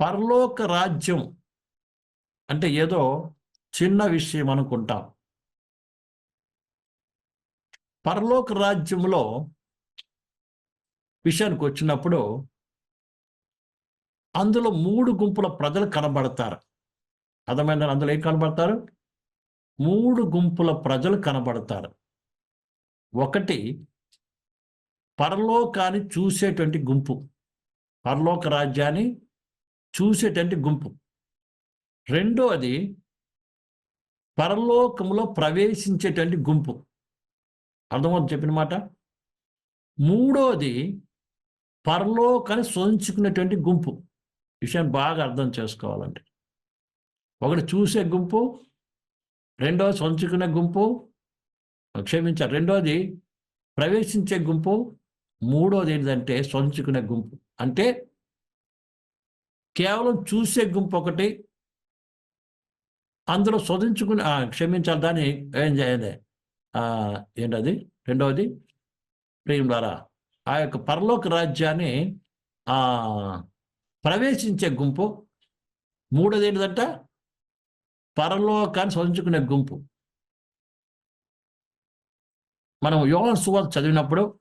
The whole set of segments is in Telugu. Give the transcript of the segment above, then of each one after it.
పరలోక రాజ్యం అంటే ఏదో చిన్న విషయం అనుకుంటాం. పరలోక రాజ్యంలో విషయానికి వచ్చినప్పుడు అందులో మూడు గుంపుల ప్రజలు కనబడతారు. అర్థమైందని అందులో ఏం కనబడతారు? మూడు గుంపుల ప్రజలు కనబడతారు. ఒకటి పరలోకాన్ని చూసేటువంటి గుంపు. పరలోక రాజ్యాన్ని చూసేటువంటి గుంపు. రెండోది పరలోకంలో ప్రవేశించేటువంటి గుంపు. అర్థమవుతుంది చెప్పిన మాట? మూడోది పరలోకాన్ని సొంచుకునేటువంటి గుంపు. విషయాన్ని బాగా అర్థం చేసుకోవాలండి ఒకటి చూసే గుంపు రెండోది సొంచుకునే గుంపు క్షమించారు రెండోది ప్రవేశించే గుంపు మూడోది ఏంటంటే సొంచుకునే గుంపు. అంటే కేవలం చూసే గుంపు ఒకటి. అందులో శోధించుకుని క్షమించాలి దాన్ని. ఏం చేయాలి ఏంటది? రెండవది ప్రేమ ద్వారా ఆ యొక్క పరలోక రాజ్యాన్ని ప్రవేశించే గుంపు. మూడోది ఏంటంట పరలోకాన్ని శోధించుకునే గుంపు. మనం యోగ సువార్త చదివినప్పుడు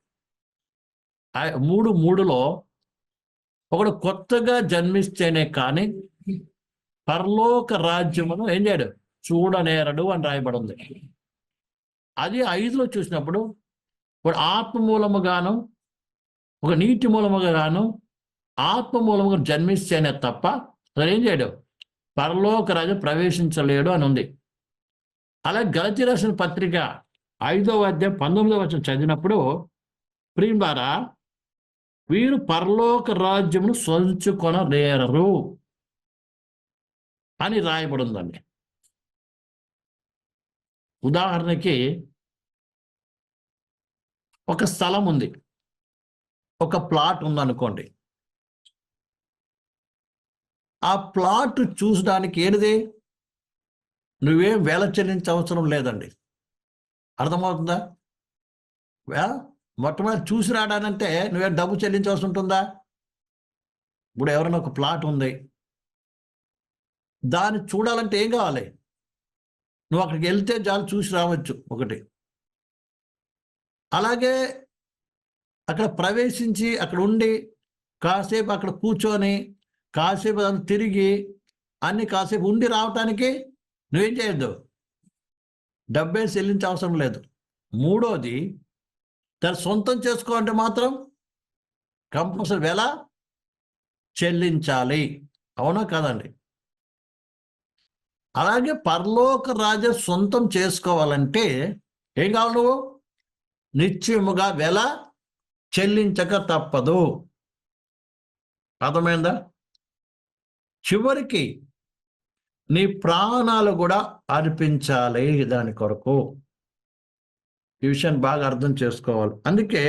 ఆ మూడు మూడులో ఒకడు కొత్తగా జన్మిస్తేనే కానీ పరలోక రాజ్యమును ఏం చేయడు? చూడనేరడు అని రాయబడి ఉంది అది ఐదులో చూసినప్పుడు ఒక ఆత్మ మూలముగాను ఒక నీటి మూలముగా గాను ఆత్మ మూలముగా జన్మిస్తేనే తప్ప అతను ఏం చేయడు? పరలోక రాజ్యం ప్రవేశించలేడు అని ఉంది. అలా గలతి రాసిన పత్రిక ఐదవ అధ్యాయం పంతొమ్మిదవ వచ్చిన చదివినప్పుడు ప్రియులారా వీరు పరలోక రాజ్యమును సంచుకొనలేరరు అని రాయబడిందండి ఉదాహరణకి ఒక స్థలం ఉంది. ఒక ప్లాట్ ఉందనుకోండి. ఆ ప్లాట్ చూసడానికి ఏనిది? నువ్వేం వేల చెల్లించే అవసరం లేదండి. అర్థమవుతుందా? మొట్టమొదటి చూసి రావడానంటే నువ్వే డబ్బు చెల్లించవలసి ఉంటుందా? ఇప్పుడు ఎవరైనా ఒక ప్లాట్ ఉంది. దాన్ని చూడాలంటే ఏం కావాలి? నువ్వు అక్కడికి వెళ్తే చాలు చూసి రావచ్చు ఒకటి. అలాగే అక్కడ ప్రవేశించి అక్కడ ఉండి కాసేపు అక్కడ కూర్చొని కాసేపు దాన్ని తిరిగి అన్ని కాసేపు ఉండి రావటానికి నువ్వేం చేయొద్దు? డబ్బే చెల్లించే అవసరం లేదు. మూడోది దాన్ని సొంతం చేసుకోవాలంటే మాత్రం కంపల్సరీ వెల చెల్లించాలి. అవునా కాదండి? అలాగే పరలోక రాజ సొంతం చేసుకోవాలంటే ఏం కావాలి నువ్వు? నిశ్చయముగా వెల చెల్లించక తప్పదు. అర్థమైందా? చివరికి నీ ప్రాణాలు కూడా అర్పించాలి దాని కొరకు. ఈ విషయాన్ని బాగా అర్థం చేసుకోవాలి. అందుకే